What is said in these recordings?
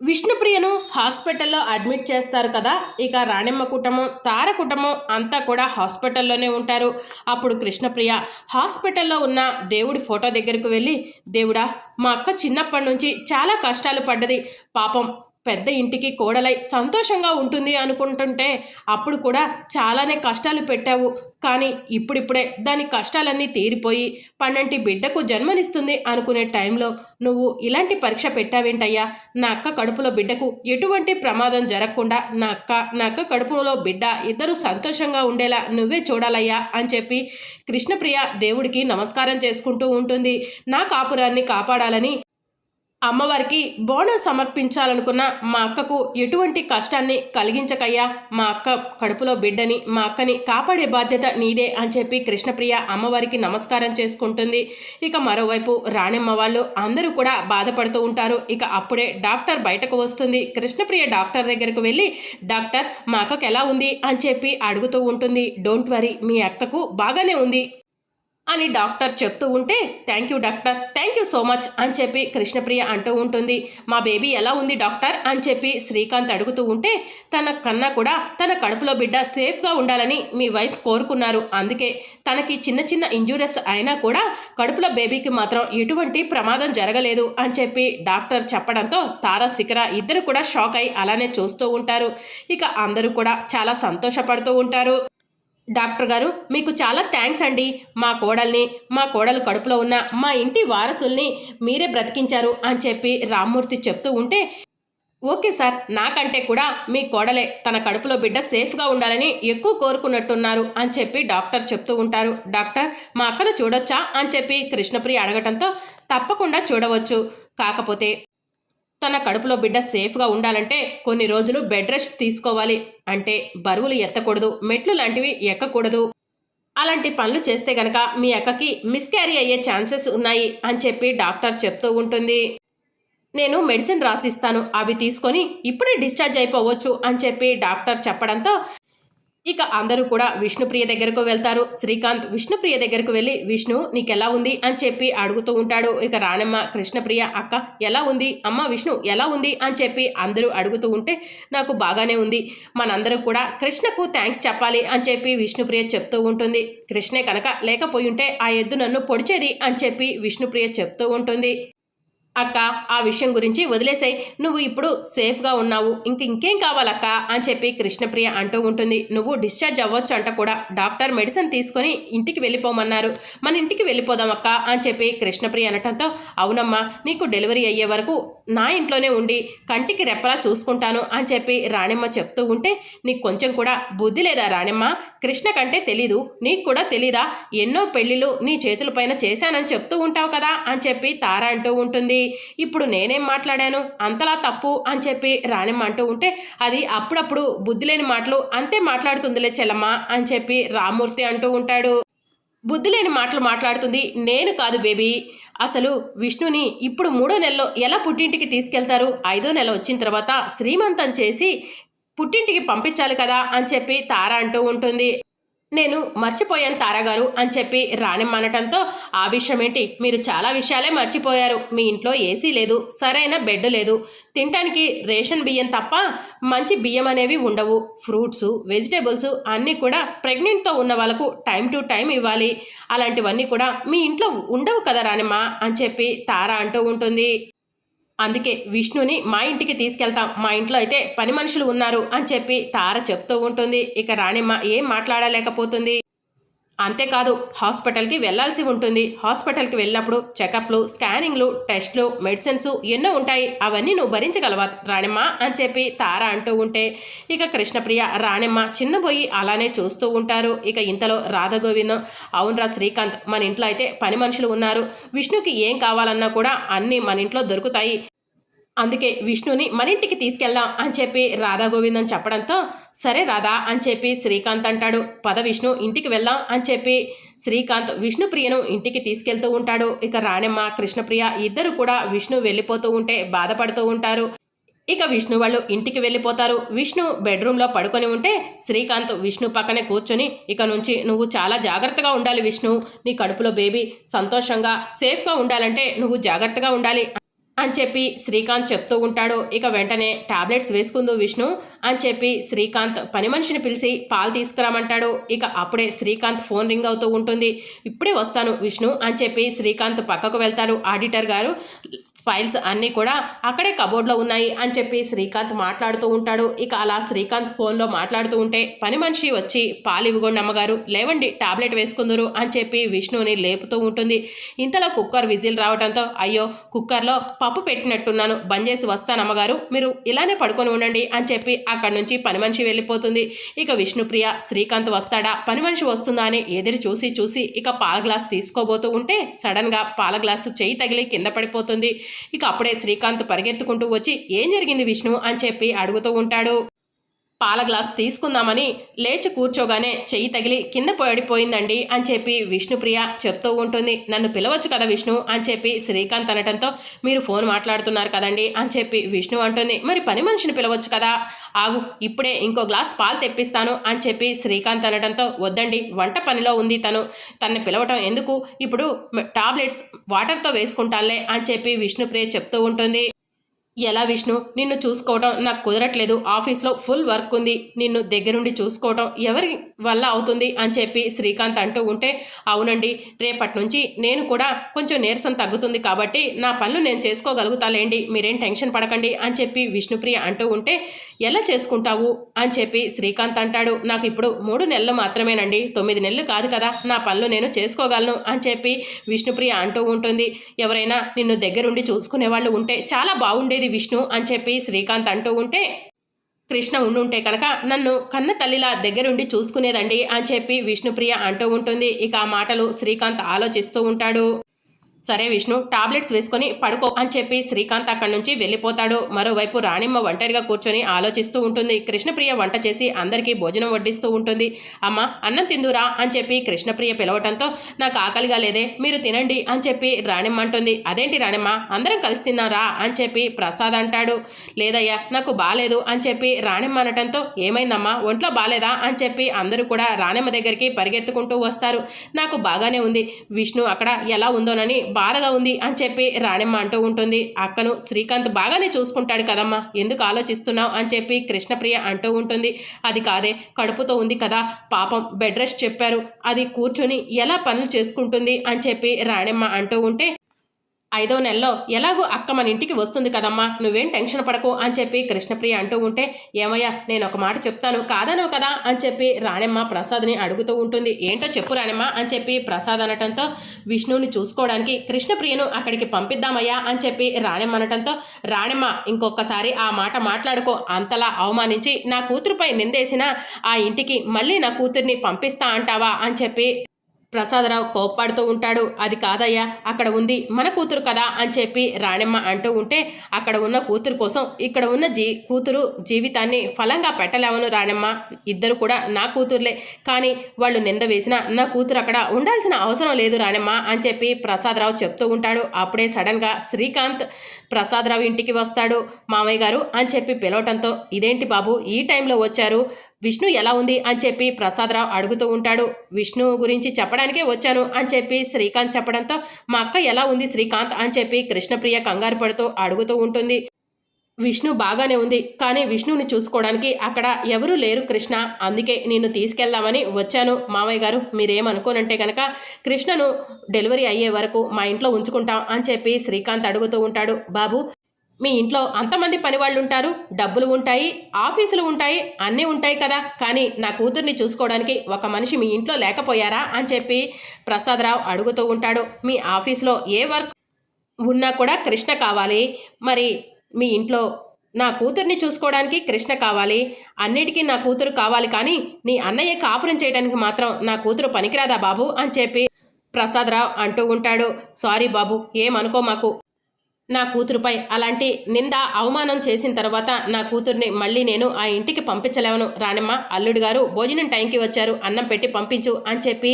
విష్ణుప్రియను హాస్పిటల్లో అడ్మిట్ చేస్తారు కదా ఇక రాణిమ్మ కుటుంబం తార కుటుంబం అంతా కూడా హాస్పిటల్లోనే ఉంటారు. అప్పుడు కృష్ణప్రియ హాస్పిటల్లో ఉన్న దేవుడి ఫోటో దగ్గరకు వెళ్ళి దేవుడా మా అక్క చిన్నప్పటి నుంచి చాలా కష్టాలు పడ్డది. పాపం పెద్ద ఇంటికి కోడలై సంతోషంగా ఉంటుంది అనుకుంటుంటే అప్పుడు కూడా చాలానే కష్టాలు పెట్టావు. కానీ ఇప్పుడిప్పుడే దాని కష్టాలన్నీ తీరిపోయి పన్నంటి బిడ్డకు జన్మనిస్తుంది అనుకునే టైంలో నువ్వు ఇలాంటి పరీక్ష పెట్టావేంటయ్యా? నా అక్క కడుపులో బిడ్డకు ఎటువంటి ప్రమాదం జరగకుండా నా అక్క నా అక్క కడుపులో బిడ్డ ఇద్దరు సంతోషంగా ఉండేలా నువ్వే చూడాలయ్యా అని చెప్పి కృష్ణప్రియ దేవుడికి నమస్కారం చేసుకుంటూ ఉంటుంది. నా కాపురాన్ని కాపాడాలని అమ్మవారికి బోనం సమర్పించాలనుకున్న మా అక్కకు ఎటువంటి కష్టాన్ని కలిగించకయ్యా? మా అక్క కడుపులో బిడ్డని మా అక్కని కాపాడే బాధ్యత నీదే అని చెప్పి కృష్ణప్రియ అమ్మవారికి నమస్కారం చేసుకుంటుంది. ఇక మరోవైపు రాణిమ్మ వాళ్ళు అందరూ కూడా బాధపడుతూ ఉంటారు. ఇక అప్పుడే డాక్టర్ బయటకు వస్తుంది. కృష్ణప్రియ డాక్టర్ దగ్గరకు వెళ్ళి డాక్టర్ మా అక్కకు ఎలా ఉంది? అని చెప్పి అడుగుతూ ఉంటుంది. డోంట్ వరీ మీ అక్కకు బాగానే ఉంది. అని డాక్టర్ చెప్తూ ఉంటే thank you doctor thank you so much అని చెప్పి కృష్ణప్రియ అంటూ ఉంటుంది. మా బేబీ ఎలా ఉంది డాక్టర్? అని చెప్పి శ్రీకాంత్ అడుగుతూ ఉంటే తన కన్నా కూడా తన కడుపులో బిడ్డ సేఫ్గా ఉండాలని మీ వైఫ్ కోరుకున్నారు. అందుకే తనకి చిన్న చిన్న ఇంజూరీస్ అయినా కూడా కడుపులో బేబీకి మాత్రం ఎటువంటి ప్రమాదం జరగలేదు అని చెప్పి డాక్టర్ చెప్పడంతో తారా శిఖర ఇద్దరు కూడా షాక్ అయి అలానే చూస్తూ ఉంటారు. ఇక అందరూ కూడా చాలా సంతోషపడుతూ ఉంటారు. డాక్టర్ గారు మీకు చాలా థ్యాంక్స్ అండి. మా కోడల్ని మా కోడలు కడుపులో ఉన్న మా ఇంటి వారసుల్ని మీరే బ్రతికించారు అని చెప్పి రామ్మూర్తి చెప్తూ ఉంటే ఓకే సార్ నాకంటే కూడా మీ కోడలే తన కడుపులో బిడ్డ సేఫ్గా ఉండాలని ఎక్కువ కోరుకున్నట్టున్నారు అని చెప్పి డాక్టర్ చెప్తూ ఉంటారు. డాక్టర్ మా అక్కను చూడొచ్చా అని చెప్పి కృష్ణప్రియ అడగటంతో తప్పకుండా చూడవచ్చు. కాకపోతే తన కడుపులో బిడ్డ సేఫ్గా ఉండాలంటే కొన్ని రోజులు బెడ్ రెస్ట్ తీసుకోవాలి. అంటే బరువులు ఎత్తకూడదు మెట్లు లాంటివి ఎక్కకూడదు. అలాంటి పనులు చేస్తే గనక మీ అక్కకి మిస్క్యారీ అయ్యే ఛాన్సెస్ ఉన్నాయి అని చెప్పి డాక్టర్ చెప్తూ ఉంటుంది. నేను మెడిసిన్ రాసిస్తాను అవి తీసుకొని ఇప్పుడే డిశ్చార్జ్ అయిపోవచ్చు అని చెప్పి డాక్టర్ చెప్పడంతో ఇక అందరూ కూడా విష్ణుప్రియ దగ్గరకు వెళ్తారు. శ్రీకాంత్ విష్ణుప్రియ దగ్గరకు వెళ్ళి విష్ణు నీకెలా ఉంది? అని చెప్పి అడుగుతూ ఉంటాడు. ఇక రాణమ్మ కృష్ణప్రియ అక్క ఎలా ఉంది? అమ్మ విష్ణు ఎలా ఉంది? అని చెప్పి అందరూ అడుగుతూ ఉంటే నాకు బాగానే ఉంది. మనందరం కూడా కృష్ణకు థ్యాంక్స్ చెప్పాలి అని చెప్పి విష్ణుప్రియ చెప్తూ ఉంటుంది. కృష్ణే కనుక లేకపోయి ఉంటే ఆ ఎద్దు నన్ను పొడిచేది అని చెప్పి విష్ణుప్రియ చెప్తూ ఉంటుంది. అక్క ఆ విషయం గురించి వదిలేసాయి. నువ్వు ఇప్పుడు సేఫ్గా ఉన్నావు. ఇంక ఇంకేం కావాలక్క? అని చెప్పి కృష్ణప్రియ అంటూ ఉంటుంది. నువ్వు డిశ్చార్జ్ అవ్వచ్చు అంట కూడా. డాక్టర్ మెడిసిన్ తీసుకొని ఇంటికి వెళ్ళిపోమన్నారు. మన ఇంటికి వెళ్ళిపోదాం అక్క అని చెప్పి కృష్ణప్రియ అనటంతో అవునమ్మా నీకు డెలివరీ అయ్యే వరకు నా ఇంట్లోనే ఉండి కంటికి రెప్పలా చూసుకుంటాను అని చెప్పి రాణిమ్మ చెప్తూ ఉంటే నీకు కొంచెం కూడా బుద్ధి లేదా రాణిమ్మ? కృష్ణ కంటే తెలీదు. నీకు కూడా తెలీదా? ఎన్నో పెళ్ళిళ్ళు నీ చేతులపైన చేశానని చెప్తూ ఉంటావు కదా అని చెప్పి తార అంటూ ఉంటుంది. ఇప్పుడు నేనేం మాట్లాడాను? అంతలా తప్పు అని చెప్పి రాణిమ్మ అంటూ ఉంటే అది అప్పుడప్పుడు బుద్ధి లేని మాటలు అంతే మాట్లాడుతుందిలే చెల్లమ్మ అని చెప్పి రామూర్తి అంటూ ఉంటాడు. బుద్ధి లేని మాటలు మాట్లాడుతుంది నేను కాదు బేబీ. అసలు విష్ణుని ఇప్పుడు మూడో నెలలో ఎలా పుట్టింటికి తీసుకెళ్తారు? ఐదో నెల వచ్చిన తర్వాత శ్రీమంతం చేసి పుట్టింటికి పంపించాలి కదా అని చెప్పి తార అంటూ ఉంటుంది. నేను మర్చిపోయాను తారాగారు అని చెప్పి రానిమ్మనటంతో ఆ విషయం ఏంటి మీరు చాలా విషయాలే మర్చిపోయారు. మీ ఇంట్లో ఏసీ లేదు సరైన బెడ్ లేదు. తినటానికి రేషన్ బియ్యం తప్ప మంచి బియ్యం అనేవి ఉండవు. ఫ్రూట్స్ వెజిటేబుల్స్ అన్నీ కూడా ప్రెగ్నెంట్తో ఉన్న వాళ్ళకు టైం టు టైం ఇవ్వాలి. అలాంటివన్నీ కూడా మీ ఇంట్లో ఉండవు కదా రానిమ్మ? అని చెప్పి తార అంటూ ఉంటుంది. అందుకే విష్ణుని మా ఇంటికి తీసుకెళ్తాం. మా ఇంట్లో అయితే పని మనుషులు ఉన్నారు అని చెప్పి తార చెప్తూ ఉంటుంది. ఇక రాణిమ్మ ఏం మాట్లాడలేకపోతుంది. అంతేకాదు హాస్పిటల్కి వెళ్ళాల్సి ఉంటుంది. హాస్పిటల్కి వెళ్ళినప్పుడు చెకప్లు స్కానింగ్లు టెస్ట్లు మెడిసిన్స్ ఎన్నో ఉంటాయి. అవన్నీ నువ్వు భరించగలవా? రాణిమ్మ అని చెప్పి తార అంటూ ఉంటే ఇక కృష్ణప్రియ రాణిమ్మ చిన్నబోయి అలానే చూస్తూ ఉంటారు. ఇక ఇంతలో రాధగోవిందం అవునరా శ్రీకాంత్ మన ఇంట్లో అయితే పని మనుషులు ఉన్నారు. విష్ణుకి ఏం కావాలన్నా కూడా అన్నీ మన ఇంట్లో దొరుకుతాయి. అందుకే విష్ణుని మన ఇంటికి తీసుకెళ్దాం అని చెప్పి రాధా గోవిందం చెప్పడంతో సరే రాధా అని చెప్పి శ్రీకాంత్ అంటాడు. పద విష్ణు ఇంటికి వెళ్దాం అని చెప్పి శ్రీకాంత్ విష్ణుప్రియను ఇంటికి తీసుకెళ్తూ ఉంటాడు. ఇక రాణెమ్మ కృష్ణప్రియ ఇద్దరు కూడా విష్ణు వెళ్ళిపోతూ ఉంటే బాధపడుతూ ఉంటారు. ఇక విష్ణు వాళ్ళు ఇంటికి వెళ్ళిపోతారు. విష్ణు బెడ్రూమ్లో పడుకొని ఉంటే శ్రీకాంత్ విష్ణు పక్కనే కూర్చొని ఇక నుంచి నువ్వు చాలా జాగ్రత్తగా ఉండాలి విష్ణు. నీ కడుపులో బేబీ సంతోషంగా సేఫ్గా ఉండాలంటే నువ్వు జాగ్రత్తగా ఉండాలి. అని చెప్పి శ్రీకాంత్ చెప్తూ ఉంటాడు. ఇక వెంటనే టాబ్లెట్స్ వేసుకుందు విష్ణు అని చెప్పి శ్రీకాంత్ పని మనిషిని పిలిచి పాలు తీసుకురామంటాడు. ఇక అప్పుడే శ్రీకాంత్ ఫోన్ రింగ్ అవుతూ ఉంటుంది. ఇప్పుడే వస్తాను విష్ణు అని చెప్పి శ్రీకాంత్ పక్కకు వెళ్తారు. ఆడిటర్ గారు ఫైల్స్ అన్నీ కూడా అక్కడే కబోర్డ్లో ఉన్నాయి అని చెప్పి శ్రీకాంత్ మాట్లాడుతూ ఉంటాడు. ఇక అలా శ్రీకాంత్ ఫోన్లో మాట్లాడుతూ ఉంటే పని మనిషి వచ్చి పాలు ఇవ్వగొండి అమ్మగారు లేవండి టాబ్లెట్ వేసుకుందరు అని చెప్పి విష్ణుని లేపుతూ ఉంటుంది. ఇంతలో కుక్కర్ విజిల్ రావడంతో అయ్యో కుక్కర్లో పప్పు పెట్టినట్టున్నాను బంద్ చేసి వస్తాను అమ్మగారు మీరు ఇలానే పడుకొని ఉండండి అని చెప్పి అక్కడి నుంచి పని మనిషి వెళ్ళిపోతుంది. ఇక విష్ణుప్రియ శ్రీకాంత్ వస్తాడా? పని మనిషి వస్తుందా అని ఎదురు చూసి చూసి ఇక పాల గ్లాస్ తీసుకోబోతూ ఉంటే సడన్గా పాల గ్లాసు చేయి తగిలి కింద పడిపోతుంది. ఇక అప్పుడే శ్రీకాంత్ పరిగెత్తుకుంటూ వచ్చి ఏం జరిగింది విష్ణు? అని చెప్పి అడుగుతూ ఉంటాడు. పాల గ్లాస్ తీసుకుందామని లేచి కూర్చోగానే చెయ్యి తగిలి కింద పడిపోయిందండి అని చెప్పి విష్ణుప్రియ చెప్తూ ఉంటుంది. నన్ను పిలవచ్చు కదా విష్ణు? అని చెప్పి శ్రీకాంత్ అనటంతో మీరు ఫోన్ మాట్లాడుతున్నారు కదండి అని చెప్పి విష్ణు అంటుంది. మరి పని మనిషిని పిలవచ్చు కదా? ఆగు ఇప్పుడే ఇంకో గ్లాస్ పాలు తెప్పిస్తాను అని చెప్పి శ్రీకాంత్ అనడంతో వద్దండి వంట పనిలో ఉంది తను. తనని పిలవటం ఎందుకు? ఇప్పుడు టాబ్లెట్స్ వాటర్తో వేసుకుంటానులే అని చెప్పి విష్ణుప్రియ చెప్తూ ఉంటుంది. ఎలా విష్ణు? నిన్ను చూసుకోవడం నాకు కుదరట్లేదు. ఆఫీస్లో ఫుల్ వర్క్ ఉంది. నిన్ను దగ్గరుండి చూసుకోవడం ఎవరి వల్ల అవుతుంది అని చెప్పి శ్రీకాంత్ అంటూ ఉంటే అవునండి రేపటి నుంచి నేను కూడా కొంచెం నీరసం తగ్గుతుంది కాబట్టి నా పనులు నేను చేసుకోగలుగుతాలేండి. మీరేం టెన్షన్ పడకండి అని చెప్పి విష్ణుప్రియ అంటూ ఉంటే ఎలా చేసుకుంటావు అని చెప్పి శ్రీకాంత్ అంటాడు. నాకు ఇప్పుడు మూడు నెలలు మాత్రమేనండి. తొమ్మిది నెలలు కాదు కదా నా పనులు నేను చేసుకోగలను అని చెప్పి విష్ణుప్రియ అంటూ ఉంటుంది. ఎవరైనా నిన్ను దగ్గరుండి చూసుకునే వాళ్ళు ఉంటే చాలా బాగుండేది. విష్ణు అని చెప్పి శ్రీకాంత్ అంటూ ఉంటే కృష్ణ ఉండుంటే కనుక నన్ను కన్న తల్లిలా దగ్గరుండి చూసుకునేదండి అని చెప్పి విష్ణుప్రియ అంటూ ఉంటుంది. ఇక ఆ మాటలు శ్రీకాంత్ ఆలోచిస్తూ ఉంటాడు. సరే విష్ణు టాబ్లెట్స్ వేసుకొని పడుకో అని చెప్పి శ్రీకాంత్ అక్కడి నుంచి వెళ్ళిపోతాడు. మరోవైపు రాణిమ్మ ఒంటరిగా కూర్చొని ఆలోచిస్తూ ఉంటుంది. కృష్ణప్రియ వంట చేసి అందరికీ భోజనం వడ్డిస్తూ ఉంటుంది. అమ్మ అన్నం తిందురా అని చెప్పి కృష్ణప్రియ పిలవటంతో నాకు ఆకలిగా లేదే మీరు తినండి అని చెప్పి రాణిమ్మ అంటుంది. అదేంటి రాణిమ్మ అందరం కలిసి తిన్నారా అని చెప్పి ప్రసాద్ అంటాడు. లేదయ్యా నాకు బాలేదు అని చెప్పి రాణిమ్మ అనటంతో ఏమైందమ్మా ఒంట్లో బాలేదా అని చెప్పి అందరూ కూడా రాణిమ్మ దగ్గరికి పరిగెత్తుకుంటూ వస్తారు. నాకు బాగానే ఉంది. విష్ణు అక్కడ ఎలా ఉందోనని బాధగా ఉంది అని చెప్పి రాణిమ్మ అంటూ ఉంటుంది. అక్కను శ్రీకాంత్ బాగానే చూసుకుంటాడు కదమ్మా. ఎందుకు ఆలోచిస్తున్నావు అని చెప్పి కృష్ణప్రియ అంటూ ఉంటుంది. అది కాదే కడుపుతో ఉంది కదా. పాపం బెడ్ రెస్ట్ చెప్పారు. అది కూర్చొని ఎలా పనులు చేసుకుంటుంది అని చెప్పి రాణిమ్మ అంటూ ఉంటే ఐదో నెలలో ఎలాగో అక్క మన ఇంటికి వస్తుంది కదమ్మా నువ్వేం టెన్షన్ పడకు అని చెప్పి కృష్ణప్రియ అంటూ ఉంటే ఏమయ్యా నేను ఒక మాట చెప్తాను కాదనవు కదా అని చెప్పి రాణెమ్మ ప్రసాద్ని అడుగుతూ ఉంటుంది. ఏంటో చెప్పు రాణెమ్మ అని చెప్పి ప్రసాద్ అనటంతో విష్ణువుని చూసుకోవడానికి కృష్ణప్రియను అక్కడికి పంపిద్దామయ్యా అని చెప్పి రాణెమ్మ అనటంతో రాణెమ్మ ఇంకొకసారి ఆ మాట మాట్లాడుకో అంతలా అవమానించి నా కూతురుపై నిందేసిన ఆ ఇంటికి మళ్ళీ నా కూతుర్ని పంపిస్తా అంటావా అని చెప్పి ప్రసాదరావు కోప్పాడుతూ ఉంటాడు. అది కాదయ్యా అక్కడ ఉంది మన కూతురు కదా అని చెప్పి రాణెమ్మ అంటూ ఉంటే అక్కడ ఉన్న కూతురు కోసం ఇక్కడ ఉన్న జీ కూతురు జీవితాన్ని ఫలంగా పెట్టలేవను రాణెమ్మ. ఇద్దరు కూడా నా కూతుర్లే. కానీ వాళ్ళు నింద వేసినా నా కూతురు అక్కడ ఉండాల్సిన అవసరం లేదు రాణెమ్మ అని చెప్పి ప్రసాదరావు చెప్తూ ఉంటాడు. అప్పుడే సడన్గా శ్రీకాంత్ ప్రసాదరావు ఇంటికి వస్తాడు. మామయ్య గారు అని చెప్పి పిలవటంతో ఇదేంటి బాబు ఈ టైంలో వచ్చారు? విష్ణు ఎలా ఉంది అని చెప్పి ప్రసాదరావు అడుగుతూ ఉంటాడు. విష్ణు గురించి చెప్పడానికే వచ్చాను అని చెప్పి శ్రీకాంత్ చెప్పడంతో మా అక్క ఎలా ఉంది శ్రీకాంత్ అని చెప్పి కృష్ణప్రియ కంగారు పడుతూ అడుగుతూ ఉంటుంది. విష్ణు బాగానే ఉంది. కానీ విష్ణుని చూసుకోవడానికి అక్కడ ఎవరూ లేరు కృష్ణ. అందుకే నిన్ను తీసుకెళ్దామని వచ్చాను. మామయ్య గారు మీరేమనుకోనంటే కనుక కృష్ణను డెలివరీ అయ్యే వరకు మా ఇంట్లో ఉంచుకుంటాం అని చెప్పి శ్రీకాంత్ అడుగుతూ ఉంటాడు. బాబు మీ ఇంట్లో అంతమంది పనివాళ్ళు ఉంటారు డబ్బులు ఉంటాయి ఆఫీసులు ఉంటాయి అన్నీ ఉంటాయి కదా. కానీ నా కూతుర్ని చూసుకోవడానికి ఒక మనిషి మీ ఇంట్లో లేకపోయారా అని చెప్పి ప్రసాదరావు అడుగుతూ ఉంటాడు. మీ ఆఫీస్లో ఏ వర్క్ ఉన్నా కూడా కృష్ణ కావాలి. మరి మీ ఇంట్లో నా కూతుర్ని చూసుకోవడానికి కృష్ణ కావాలి. అన్నిటికీ నా కూతురు కావాలి కానీ నీ అన్నయ్య కాపురం చేయడానికి మాత్రం నా కూతురు పనికిరాదా బాబు అని చెప్పి ప్రసాదరావు అంటూ ఉంటాడు. సారీ బాబు ఏమనుకో మాకు. నా కూతురుపై అలాంటి నింద అవమానం చేసిన తర్వాత నా కూతుర్ని మళ్ళీ నేను ఆ ఇంటికి పంపించలేవను. రానమ్మ అల్లుడు గారు భోజనం టైంకి వచ్చారు. అన్నం పెట్టి పంపించు అని చెప్పి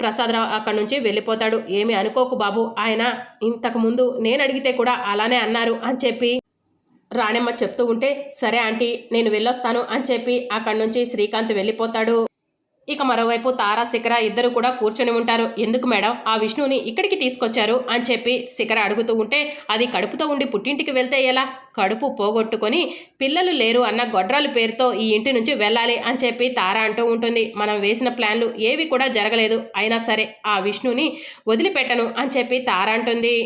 ప్రసాదరావు అక్కడి నుంచి వెళ్ళిపోతాడు. ఏమి అనుకోకు బాబు. ఆయన ఇంతకుముందు నేను అడిగితే కూడా అలానే అన్నారు అని చెప్పి రాణమ్మ చెప్తూ ఉంటే సరే ఆంటీ నేను వెళ్ళొస్తాను అని చెప్పి అక్కడి నుంచి శ్రీకాంత్ వెళ్ళిపోతాడు. ఇక మరోవైపు తారా శిఖర ఇద్దరు కూడా కూర్చొని ఉంటారు. ఎందుకు మేడం? ఆ విష్ణుని ఇక్కడికి తీసుకొచ్చారు అని చెప్పి శిఖర అడుగుతూ ఉంటే అది కడుపుతో ఉండి పుట్టింటికి వెళ్తే ఎలా? కడుపు పోగొట్టుకొని పిల్లలు లేరు అన్న గొడ్రాలు పేరుతో ఈ ఇంటి నుంచి వెళ్ళాలి అని చెప్పి తార అంటూ ఉంటుంది. మనం వేసిన ప్లాన్లు ఏవి కూడా జరగలేదు. అయినా సరే ఆ విష్ణుని వదిలిపెట్టను అని చెప్పి తార అంటుంది.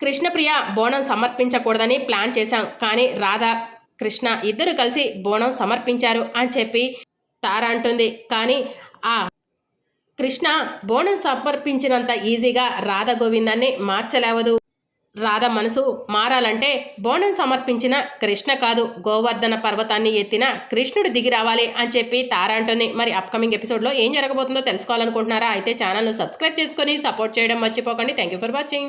కృష్ణప్రియ బోనం సమర్పించకూడదని ప్లాన్ చేశాం. కానీ రాధా కృష్ణ ఇద్దరు కలిసి బోనం సమర్పించారు అని చెప్పి తార అంటుంది. కానీ ఆ కృష్ణ బోనం సమర్పించినంత ఈజీగా రాధ గోవిందాన్ని మార్చలేవదు. రాధ మనసు మారాలంటే బోనం సమర్పించిన కృష్ణ కాదు. గోవర్ధన పర్వతాన్ని ఎత్తిన కృష్ణుడు దిగి రావాలి అని చెప్పి తార అంటుంది. మరి అప్కమింగ్ ఎపిసోడ్లో ఏం జరగబోతుందో తెలుసుకోవాలనుకుంటున్నారా? అయితే ఛానల్ను సబ్స్క్రైబ్ చేసుకొని సపోర్ట్ చేయడం మర్చిపోకండి. Thank you for watching